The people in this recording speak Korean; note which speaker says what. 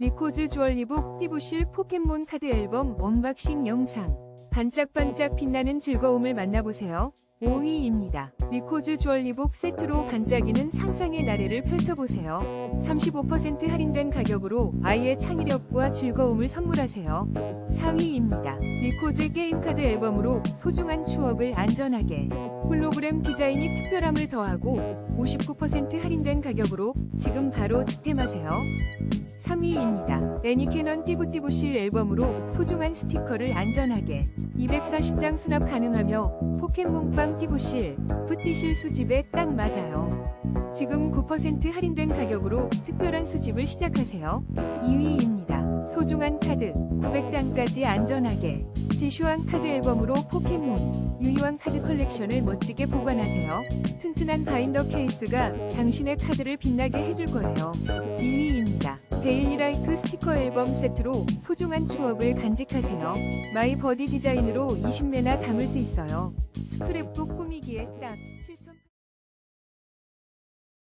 Speaker 1: 미코즈 주얼리북 띠부실 포켓몬 카드 앨범 언박싱 영상 반짝반짝 빛나는 즐거움을 만나보세요. 5위입니다. 미코즈 주얼리북 세트로 반짝이는 상상의 나래를 펼쳐보세요. 35% 할인된 가격으로 아이의 창의력과 즐거움을 선물하세요. 4위입니다. 미코즈 게임카드 앨범으로 소중한 추억을 안전하게 홀로그램 디자인이 특별함을 더하고 59% 할인된 가격으로 지금 바로 득템하세요. 3위입니다. 애니캐넌 띠부띠부실 앨범으로 소중한 스티커를 안전하게 240장 수납 가능하며 포켓몬빵 띠부실, 푸티실 수집에 딱 맞아요. 지금 9% 할인된 가격으로 특별한 수집을 시작하세요. 2위입니다. 소중한 카드 900장까지 안전하게 지슈한 카드 앨범으로 포켓몬, 유희왕 카드 컬렉션을 멋지게 보관하세요. 튼튼한 바인더 케이스가 당신의 카드를 빛나게 해줄 거예요. 2위입니다. 데일리라이프 스티커 앨범 세트로 소중한 추억을 간직하세요. 마이 버디 디자인으로 20매나 담을 수 있어요. 스크랩북 꾸미기에 딱 7,000...